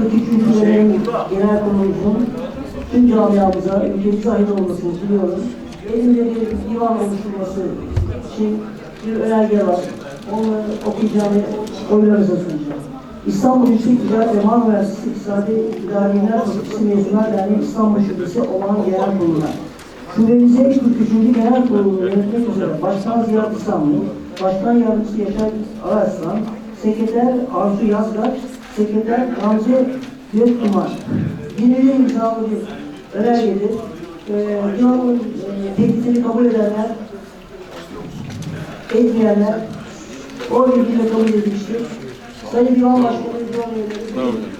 43. dönem genel kurulumuzun tüm camiamıza, ülkemize hayırlı olmasını diliyoruz. Elimde bir divan oluşturması için bir önerge var. Onu okuyacağım ve oylarınıza sunacağım. İstanbul Yüksek Ticaret ve Marmara Üniversitesi İktisadi İdariyeler Fakültesi Mezunlar Derneği İstanbul Şubesi olan genel kuruluna. Şubemize 43. Genel Kurulu'nu yönetmek üzere Başkan Ziya İstanbul, Başkan Yardımcısı Yaşar Araslan, Sekreter Arzu Yazgaç, Sekreter Gamze Göktuman. Yenileri imzalı bir önergedir. Ee, divanın e, teklifini kabul edenler, etmeyenler o ilgiyle kabul edilmiştir. Sayın Divan Başkanı Divan Üyeleri.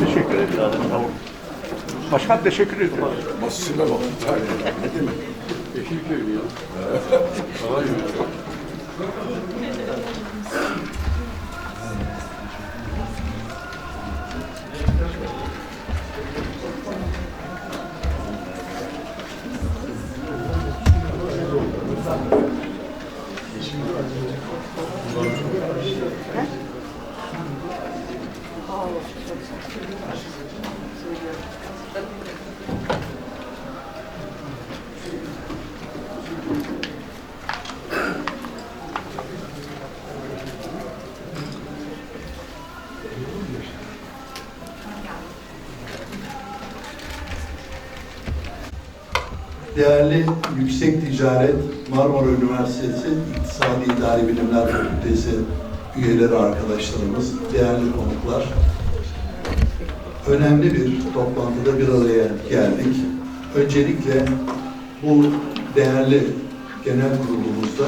Teşekkür ederim. Başkan teşekkür ederim. Masasına bak. Ne demek? Değerli Yüksek Ticaret Marmara Üniversitesi İktisadi İdari Bilimler Fakültesi üyeleri arkadaşlarımız, değerli konuklar. Önemli bir toplantıda bir araya geldik. Öncelikle bu değerli genel kurulumuzda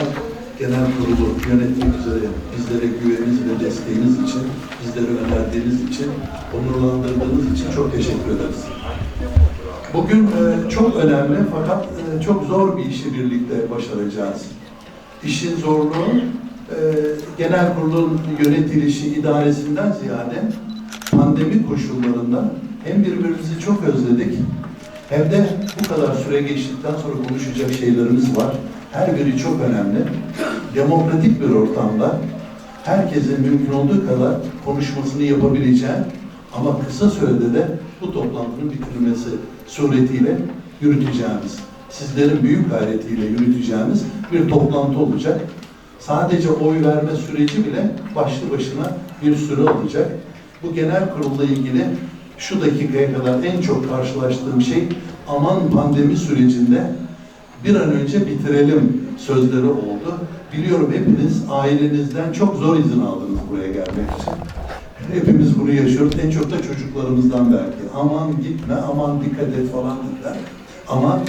genel kurulu yönetmek üzere bizlere güveniniz ve desteğiniz için, bizlere önerdiğiniz için, onurlandırdığınız için çok teşekkür ederiz. Bugün e, çok önemli fakat e, çok zor bir işi birlikte başaracağız. İşin zorluğu e, genel kurulun yönetilişi, idaresinden ziyade pandemi koşullarında hem birbirimizi çok özledik hem de bu kadar süre geçtikten sonra konuşacak şeylerimiz var. Her biri çok önemli. Demokratik bir ortamda herkesin mümkün olduğu kadar konuşmasını yapabileceği ama kısa sürede de bu toplantının bitirilmesi suretiyle yürüteceğimiz, sizlerin büyük gayretiyle yürüteceğimiz bir toplantı olacak. Sadece oy verme süreci bile başlı başına bir süre alacak. Bu genel kurulla ilgili şu dakikaya kadar en çok karşılaştığım şey aman pandemi sürecinde bir an önce bitirelim sözleri oldu. Biliyorum hepiniz ailenizden çok zor izin aldınız buraya gelmek için. Hepimiz bunu yaşıyoruz. En çok da çocuklarımızdan belki. Aman gitme, aman dikkat et falan dediler. Ama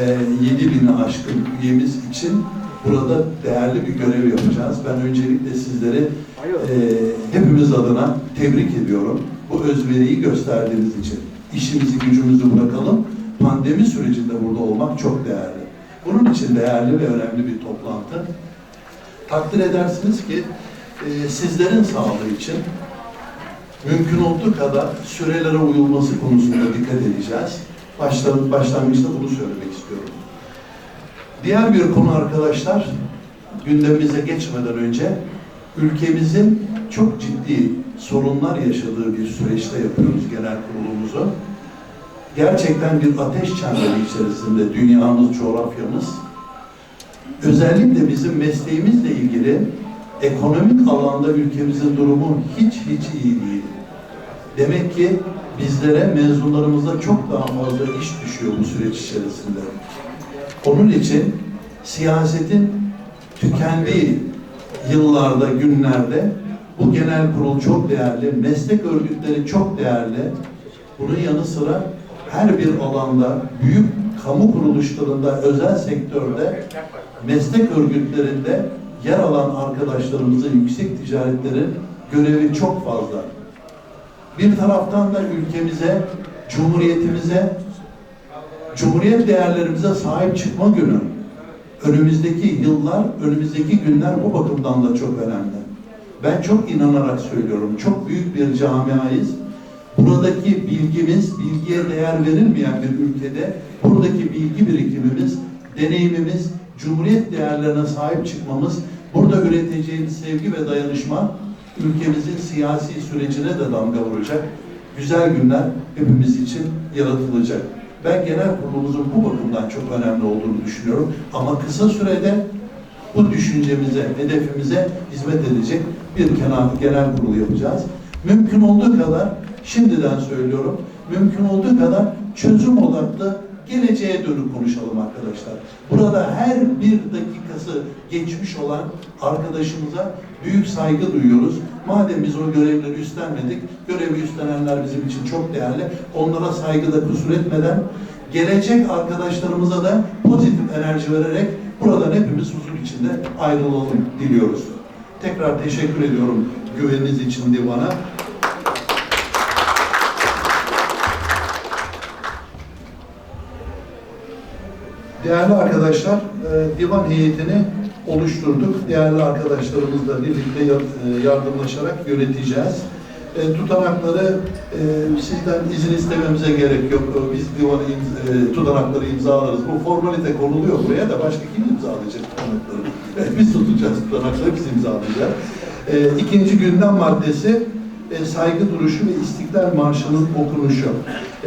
e, 7 bini aşkın üyemiz için burada değerli bir görev yapacağız. Ben öncelikle sizleri e, hepimiz adına tebrik ediyorum. Bu özveriyi gösterdiğiniz için. İşimizi gücümüzü bırakalım. Pandemi sürecinde burada olmak çok değerli. Bunun için değerli ve önemli bir toplantı. Takdir edersiniz ki e, sizlerin sağlığı için mümkün olduğu kadar sürelere uyulması konusunda dikkat edeceğiz. Başlangıçta bunu söylemek istiyorum. Diğer bir konu arkadaşlar, gündemimize geçmeden önce ülkemizin çok ciddi sorunlar yaşadığı bir süreçte yapıyoruz genel kurulumuzu. gerçekten bir ateş çemberi içerisinde dünyamız, coğrafyamız. Özellikle bizim mesleğimizle ilgili ekonomik alanda ülkemizin durumu hiç hiç iyi değil. Demek ki bizlere, mezunlarımıza çok daha fazla iş düşüyor bu süreç içerisinde. Onun için siyasetin tükendiği yıllarda, günlerde bu genel kurul çok değerli, meslek örgütleri çok değerli. Bunun yanı sıra her bir alanda, büyük kamu kuruluşlarında, özel sektörde, meslek örgütlerinde yer alan arkadaşlarımızın yüksek ticaretlerin görevi çok fazla. Bir taraftan da ülkemize, cumhuriyetimize, cumhuriyet değerlerimize sahip çıkma günü. Önümüzdeki yıllar, önümüzdeki günler bu bakımdan da çok önemli. Ben çok inanarak söylüyorum, çok büyük bir camiayız. Buradaki bilgimiz, bilgiye değer verilmeyen bir ülkede buradaki bilgi birikimimiz, deneyimimiz, cumhuriyet değerlerine sahip çıkmamız, burada üreteceğimiz sevgi ve dayanışma ülkemizin siyasi sürecine de damga vuracak. Güzel günler hepimiz için yaratılacak. Ben genel kurulumuzun bu bakımdan çok önemli olduğunu düşünüyorum. Ama kısa sürede bu düşüncemize, hedefimize hizmet edecek bir genel, genel kurul yapacağız. Mümkün olduğu kadar, şimdiden söylüyorum, mümkün olduğu kadar çözüm odaklı geleceğe dönük konuşalım arkadaşlar. Burada her bir dakikası geçmiş olan arkadaşımıza büyük saygı duyuyoruz. Madem biz o görevleri üstlenmedik, görevi üstlenenler bizim için çok değerli. Onlara saygıda kusur etmeden gelecek arkadaşlarımıza da pozitif enerji vererek buradan hepimiz huzur içinde ayrılalım diliyoruz. Tekrar teşekkür ediyorum güveniniz için divana. Değerli arkadaşlar, e, divan heyetini oluşturduk. Değerli arkadaşlarımızla birlikte e, yardımlaşarak yöneteceğiz. E, Tutanakları sizden izin istememize gerek yok. Biz e, tutanakları imzalarız. Bu formalite konuluyor buraya da başka kim imzalayacak tutanakları? Biz tutacağız tutanakları, biz imzalayacağız. İkinci gündem maddesi e, saygı duruşu ve İstiklal Marşı'nın okunuşu.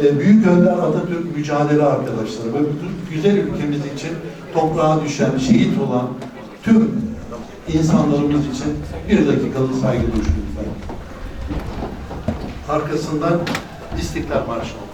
E, Büyük Önder Atatürk mücadele arkadaşları ve bu güzel ülkemiz için toprağa düşen, şehit olan tüm insanlarımız için bir dakikalık saygı duruşu lütfen. Arkasından İstiklal Marşı'nı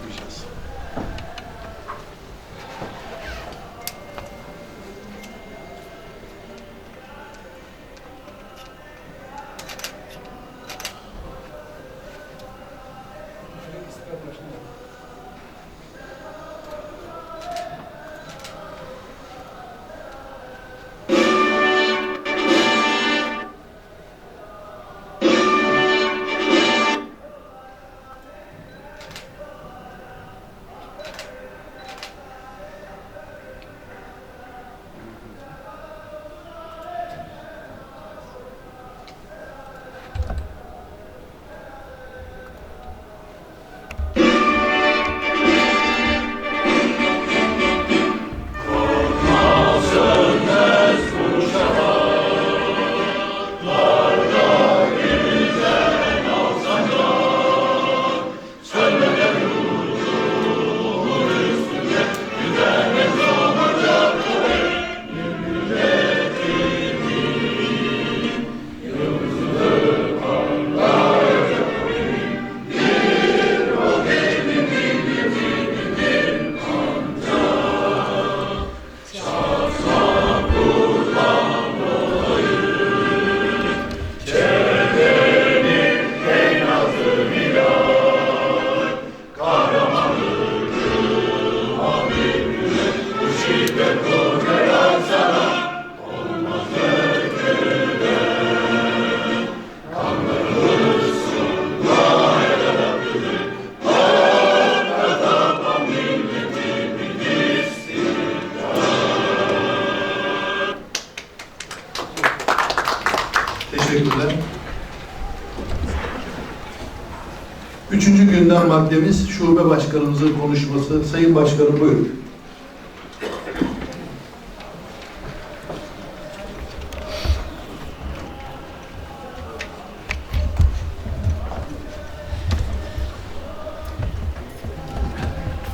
maddemiz şube başkanımızın konuşması. Sayın Başkanım buyurun.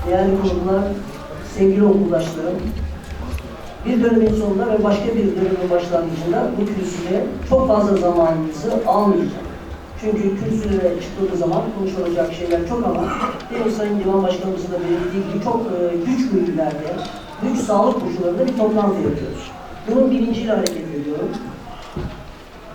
değerli konuklar, sevgili okuldaşlarım, bir dönemin sonunda ve başka bir dönemin başlangıcında bu kürsüde çok fazla zamanınızı almayacağım. Çünkü kürsülere çıktığı zaman konuşulacak şeyler çok ama benim Sayın Divan Başkanımızın da belirttiği gibi çok e, güç mühürlerde, güç sağlık koşullarında bir toplantı yapıyoruz. Bunun bilinciyle hareket ediyorum.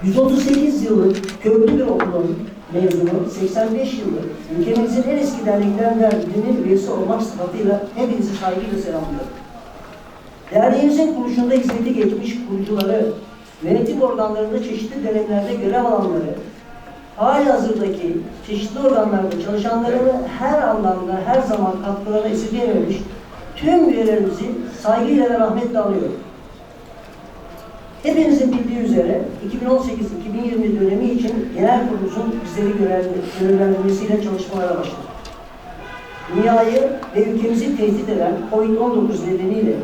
138 yıllık köklü bir okulun mezunu, 85 yıllık ülkemizin en eski derneklerinden birinin üyesi olmak sıfatıyla hepinizi saygıyla selamlıyorum. Derneğimizin kuruluşunda hizmeti geçmiş kurucuları, yönetim organlarında çeşitli dönemlerde görev alanları, hali hazırdaki çeşitli organlarda çalışanlarını her anlamda her zaman katkılarına esirgeyememiş tüm üyelerimizi saygıyla ve rahmetle anıyorum. Hepinizin bildiği üzere 2018-2020 dönemi için genel kurulumuzun bizleri görevlendirmesiyle çalışmalara başladı. Dünyayı ve ülkemizi tehdit eden COVID-19 nedeniyle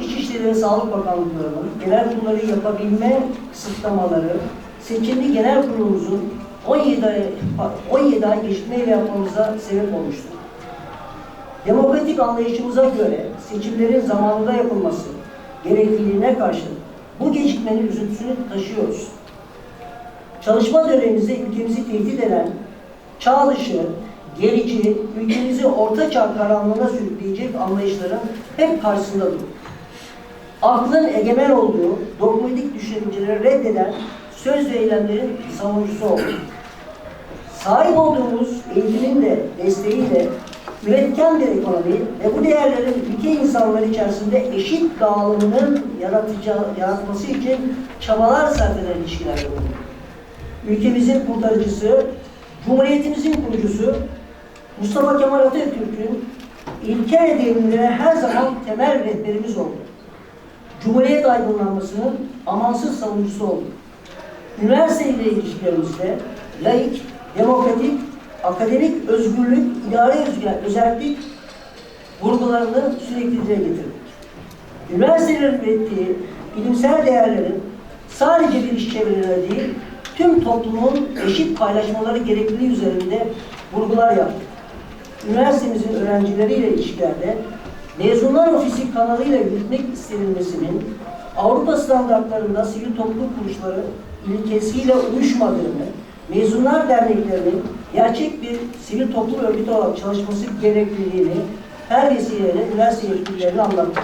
İçişleri ve Sağlık Bakanlıklarının genel kurulları yapabilme kısıtlamaları seçimli genel kurulumuzun 17 ay, 17 ay gecikmeyle yapmamıza sebep olmuştur. Demokratik anlayışımıza göre seçimlerin zamanında yapılması gerekliliğine karşı bu gecikmenin üzüntüsünü taşıyoruz. Çalışma dönemimizde ülkemizi tehdit eden çağ dışı, gerici, ülkemizi orta çağ karanlığına sürükleyecek anlayışların hep karşısında durduk. Aklın egemen olduğu dogmatik düşünceleri reddeden söz ve eylemlerin savunucusu olduk. Sahip olduğumuz eğitimin de desteğiyle üretken bir ekonomi ve bu değerlerin ülke insanları içerisinde eşit dağılımının yaratması için çabalar sarf eden ilişkiler bulunduk. Ülkemizin kurtarıcısı, Cumhuriyetimizin kurucusu Mustafa Kemal Atatürk'ün ilke değerlere her zaman temel rehberimiz oldu. Cumhuriyet aydınlanmasının amansız savunucusu oldu. Üniversite ile ilişkilerimizde laik, demokratik, akademik özgürlük, idare özgür- özellik vurgularını sürekli dile getirdik. Üniversitelerin ürettiği bilimsel değerlerin sadece bir iş çevrelerine değil, tüm toplumun eşit paylaşmaları gerekliliği üzerinde vurgular yaptık. Üniversitemizin öğrencileriyle ilişkilerde mezunlar ofisi kanalıyla yürütmek istenilmesinin Avrupa standartlarında sivil toplum kuruluşları ilkesiyle uyuşmadığını, mezunlar derneklerinin gerçek bir sivil toplum örgütü olarak çalışması gerekliliğini her vesileyle üniversite yetkililerine anlattık.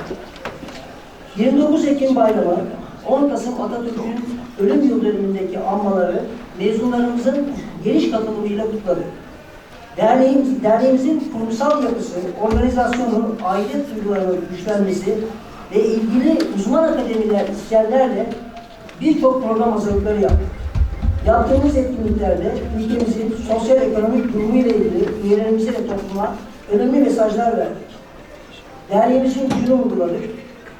29 Ekim bayramı, 10 Kasım Atatürk'ün ölüm yıl dönümündeki anmaları mezunlarımızın geniş katılımıyla kutladık. Derneğimiz, derneğimizin kurumsal yapısı, organizasyonu, aidiyet duygularının güçlenmesi ve ilgili uzman akademiler, isteyenlerle birçok program hazırlıkları yaptık. Yaptığımız etkinliklerde ülkemizin sosyal ekonomik durumu ile ilgili üyelerimize ve topluma önemli mesajlar verdik. Derneğimizin gücünü vurguladık.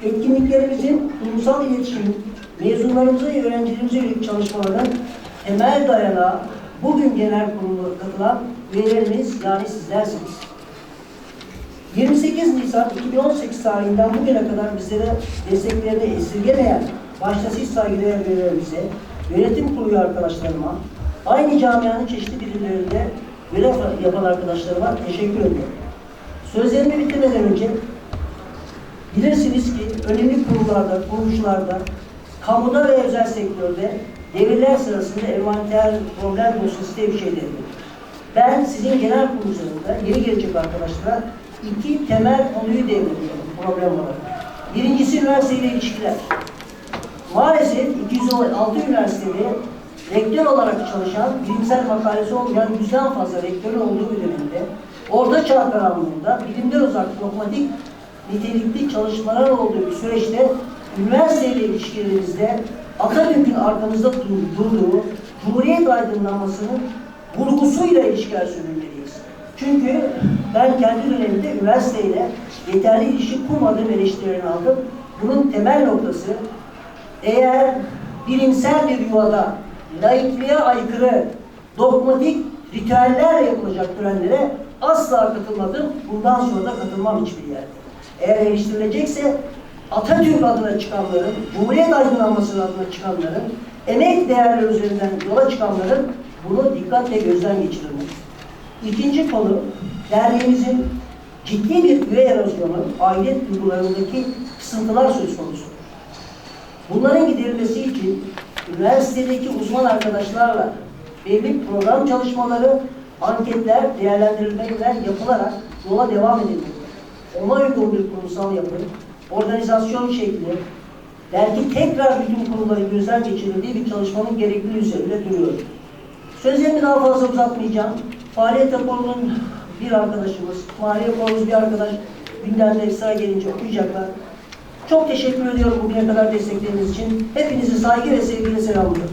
Etkinliklerimizin kurumsal iletişim, mezunlarımıza ve öğrencilerimize yönelik çalışmaların temel dayanağı bugün genel kuruluna katılan üyelerimiz yani sizlersiniz. 28 Nisan 2018 tarihinden bugüne kadar bizlere desteklerini esirgemeyen başta siz saygıdeğer üyelerimize, yönetim kurulu arkadaşlarıma, aynı camianın çeşitli birimlerinde görev yapan arkadaşlarıma teşekkür ediyorum. Sözlerimi bitirmeden önce bilirsiniz ki önemli kurullarda, kuruluşlarda, kamuda ve özel sektörde devirler sırasında envanter problem dosyası diye bir şey denir. Ben sizin genel kuruluşlarında yeni gelecek arkadaşlara iki temel konuyu devrediyorum problem olarak. Birincisi üniversiteyle ilişkiler. Maalesef 206 üniversitede rektör olarak çalışan, bilimsel makalesi olmayan yüzden fazla rektörün olduğu dönemde, orta çağ karanlığında bilimden uzak dogmatik nitelikli çalışmalar olduğu bir süreçte üniversiteyle ilişkilerimizde Atatürk'ün arkamızda dur- durduğu Cumhuriyet aydınlanmasının vurgusuyla ilişkiler sürdürmeliyiz. Çünkü ben kendi dönemimde üniversiteyle yeterli ilişki kurmadığım eleştirilerini aldım. Bunun temel noktası eğer bilimsel bir yuvada laikliğe aykırı dogmatik ritüellerle yapılacak törenlere asla katılmadım. Bundan sonra da katılmam hiçbir yerde. Eğer eleştirilecekse Atatürk adına çıkanların, Cumhuriyet aydınlanması adına çıkanların, emek değerleri üzerinden yola çıkanların bunu dikkatle gözden geçirmek. İkinci konu, derneğimizin ciddi bir üye erozyonu, aile duygularındaki kısıntılar söz konusu. Bunların giderilmesi için üniversitedeki uzman arkadaşlarla belli program çalışmaları, anketler, değerlendirmeler yapılarak yola devam edilmeli. Ona uygun bir kurumsal yapı, organizasyon şekli, belki tekrar bütün kurumları gözden geçirildiği bir çalışmanın gerekliliği üzerinde duruyor. Sözlerimi daha fazla uzatmayacağım. Faaliyet raporunun bir arkadaşımız, mali raporumuz bir arkadaş gündemde sıra gelince okuyacaklar. Çok teşekkür ediyorum bugüne kadar destekleriniz için. Hepinizi saygı ve sevgiyle selamlıyorum.